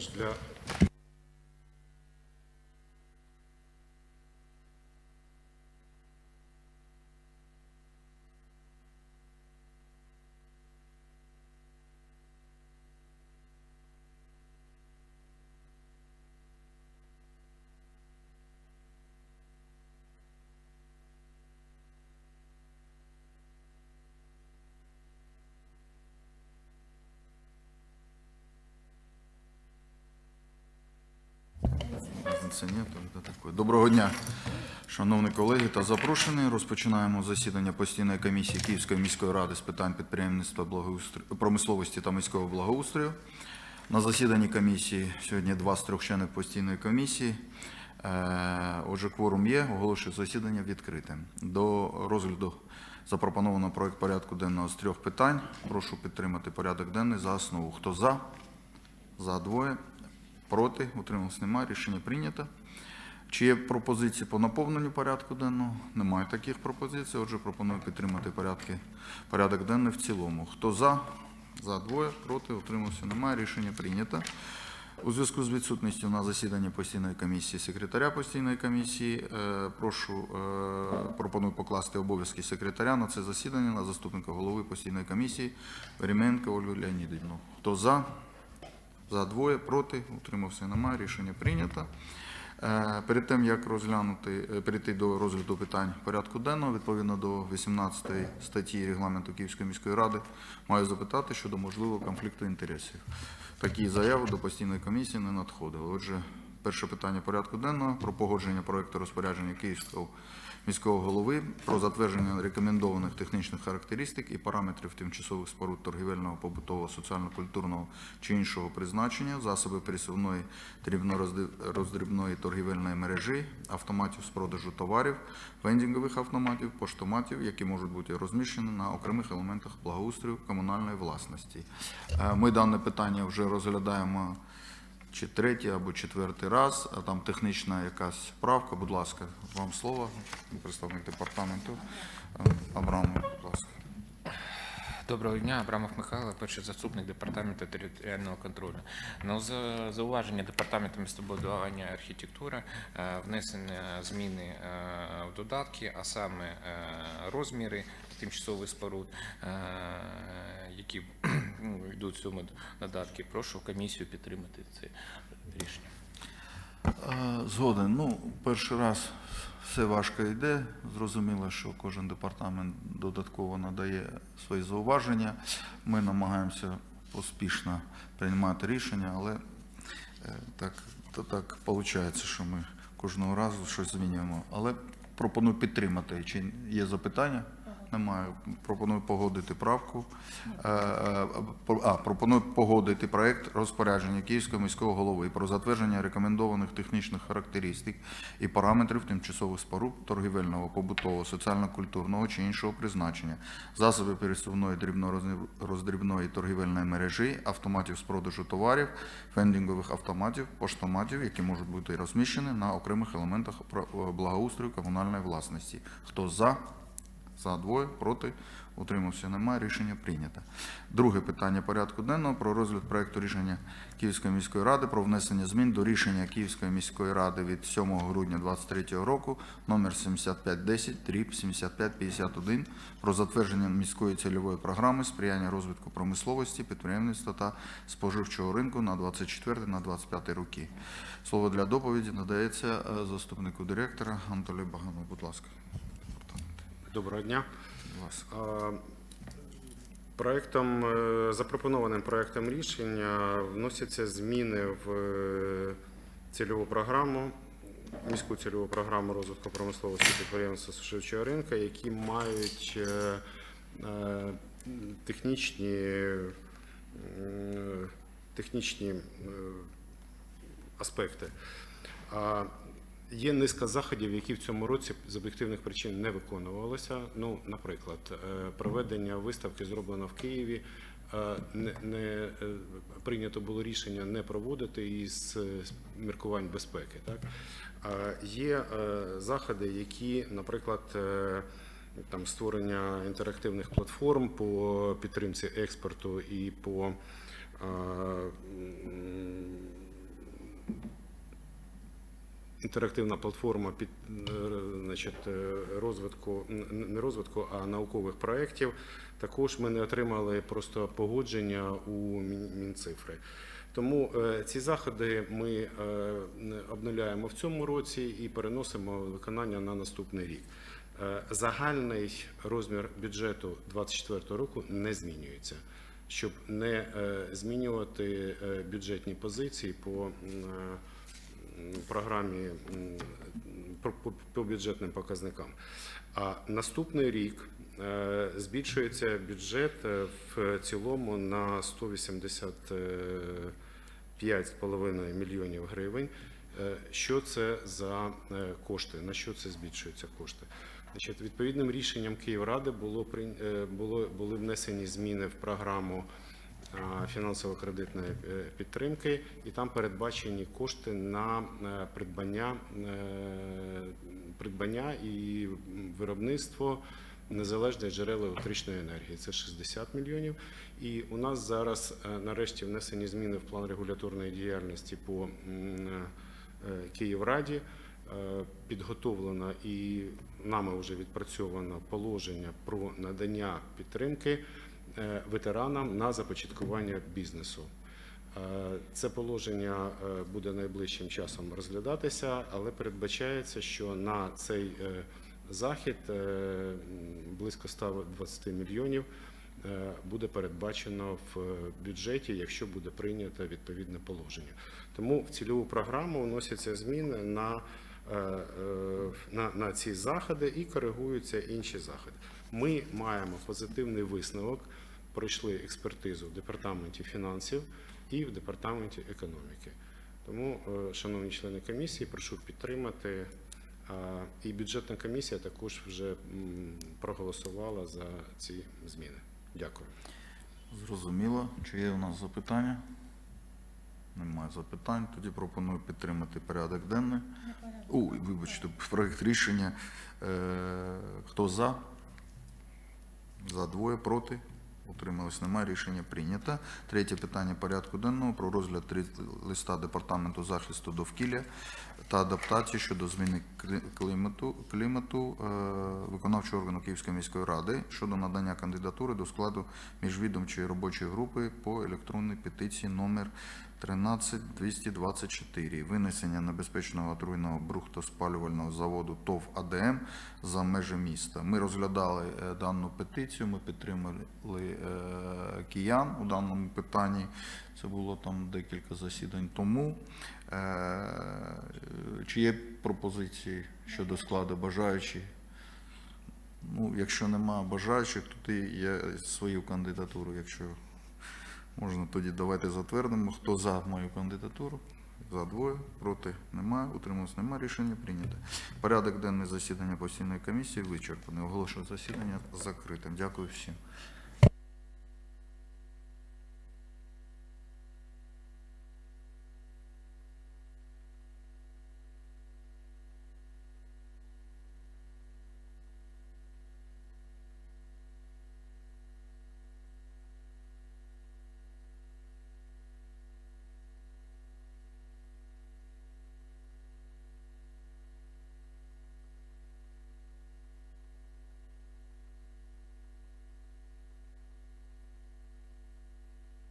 ж для Це ні. Доброго дня, шановні колеги та запрошені. Розпочинаємо засідання постійної комісії Київської міської ради з питань підприємництва, промисловості та міського благоустрою. На засіданні комісії сьогодні два з трьох членів постійної комісії. Е, Отже, кворум є, оголошую засідання відкритим. До розгляду запропоновано проект порядку денного з трьох питань. Прошу підтримати порядок денний за основу. Хто за? За двоє. Проти, утрималось немає, рішення прийнято. Чи є пропозиції по наповненню порядку денного? Немає таких пропозицій. Отже, пропоную підтримати порядки, порядок денний в цілому. Хто за? За двоє, проти, утримався немає, рішення прийнято. У зв'язку з відсутністю на засіданні постійної комісії секретаря постійної комісії, е, прошу, е, пропоную покласти обов'язки секретаря на це засідання на заступника голови постійної комісії Веременко Ольгу Леонідівну. Хто за? За двоє, проти, утримався немає, рішення прийнято. Е, Перед тим, як розглянути, е, перейти до розгляду питань порядку денного, відповідно до 18 статті Регламенту Київської міської ради, маю запитати щодо можливого конфлікту інтересів. Такі заяви до постійної комісії не надходили. Отже, перше питання порядку денного про погодження проекту розпорядження Київського міського голови про затвердження рекомендованих технічних характеристик і параметрів тимчасових споруд торгівельного, побутового, соціально-культурного чи іншого призначення, засоби пересувної дрібно-роздрібної торгівельної мережі, автоматів з продажу товарів, вендінгових автоматів, поштоматів, які можуть бути розміщені на окремих елементах благоустрою комунальної власності. Е, Ми дане питання вже розглядаємо чи третій або четвертий раз, а там технічна якась правка. Будь ласка, вам слово, представник департаменту Е, Абрамов. Доброго дня, Абрамов Михайло, перший заступник департаменту територіального контролю. На за- зауваження департаменту містобудування архітектури е, внесення зміни е, в додатки, а саме е, розміри тимчасових споруд, які ну, йдуть в цьому додатки. Прошу комісію підтримати це рішення. Згоден. Ну, перший раз все важко йде. Зрозуміло, що кожен департамент додатково надає свої зауваження. Ми намагаємося поспішно приймати рішення, але е, так, то так виходить, що ми кожного разу щось змінюємо. Але пропоную підтримати. Чи є запитання? Немає. Пропоную погодити правку. Е, е, А, пропоную погодити проект розпорядження Київського міського голови про затвердження рекомендованих технічних характеристик і параметрів тимчасових споруд торгівельного, побутового, соціально-культурного чи іншого призначення, засоби пересувної дрібно-роздрібної торгівельної мережі, автоматів з продажу товарів, вендінгових автоматів, поштоматів, які можуть бути розміщені на окремих елементах про- благоустрою комунальної власності. Хто за? За двоє, проти, утримався немає, рішення прийнято. Друге питання порядку денного про розгляд проекту рішення Київської міської ради про внесення змін до рішення Київської міської ради від 7 грудня 2023 року номер 7510 тріп 7551 про затвердження міської цільової програми сприяння розвитку промисловості, підприємництва та споживчого ринку на 24 на 25 роки. Слово для доповіді надається е, заступнику директора Анатолію Багану. Будь ласка. Доброго дня. Проектом, е, запропонованим проектом рішення вносяться зміни в е, цільову програму, міську цільову програму розвитку промисловості підприємства споживчого ринку, які мають е, технічні, технічні аспекти. Є низка заходів, які в цьому році з об'єктивних причин не виконувалися. Ну, наприклад, е, проведення виставки зроблено в Києві. е, Не, не е, прийнято було рішення не проводити із міркувань безпеки. Так є заходи, які, наприклад, там створення інтерактивних платформ по підтримці експорту і по інтерактивна платформа під е, значить, е, розвитку не розвитку, а наукових проєктів. Також ми не отримали просто погодження у Мінцифри. Тому е, ці заходи ми обнуляємо в цьому році і переносимо виконання на наступний рік. Загальний розмір бюджету 2024 року не змінюється, щоб не змінювати бюджетні позиції по програмі по- бюджетним показникам. А наступний рік е, збільшується бюджет е, в цілому на 185,5 мільйонів гривень. Е, Що це за кошти? На що це збільшуються кошти? Значить, відповідним рішенням Київради було були внесені зміни в програму фінансово-кредитної е, підтримки, і там передбачені кошти на е, придбання, е, придбання і виробництво незалежних джерел електричної енергії. Це 60 мільйонів. І у нас зараз е, нарешті внесені зміни в план регуляторної діяльності по е, Київраді. Е, Підготовлено і нами вже відпрацьовано положення про надання підтримки е, ветеранам на започаткування бізнесу. Е, Це положення е, буде найближчим часом розглядатися, але передбачається, що на цей е, захід е, близько 120 мільйонів е, буде передбачено в е, бюджеті, якщо буде прийнято відповідне положення. Тому в цільову програму вносяться зміни на, е, е, на, на ці заходи і коригуються інші заходи. Ми маємо позитивний висновок, пройшли експертизу в департаменті фінансів і в департаменті економіки. Тому, е, шановні члени комісії, прошу підтримати. І бюджетна комісія також вже проголосувала за ці зміни. Дякую. Зрозуміло. Чи є у нас запитання? Немає запитань. Тоді пропоную підтримати порядок денний. Ой, вибачте, проект рішення. Е, Хто за? За двоє проти. Утримались немає. Рішення прийнято. Третє питання порядку денного про розгляд листа Департаменту захисту довкілля та адаптації щодо зміни клімату, клімату е, виконавчого органу Київської міської ради щодо надання кандидатури до складу міжвідомчої робочої групи по електронній петиції номер 13224. Винесення небезпечного отруйного брухтоспалювального заводу ТОВ АДМ за межі міста. Ми розглядали е, дану петицію, ми підтримали е, киян у даному питанні. Це було там декілька засідань тому. Чи є пропозиції щодо складу бажаючі? Ну, якщо нема бажаючих, то є свою кандидатуру. Якщо можна, тоді давайте затвердимо. Хто за мою кандидатуру? За двоє, проти немає, утрималось немає, рішення прийнято. Порядок денний засідання постійної комісії вичерпаний. Оголошую засідання закритим. Дякую всім.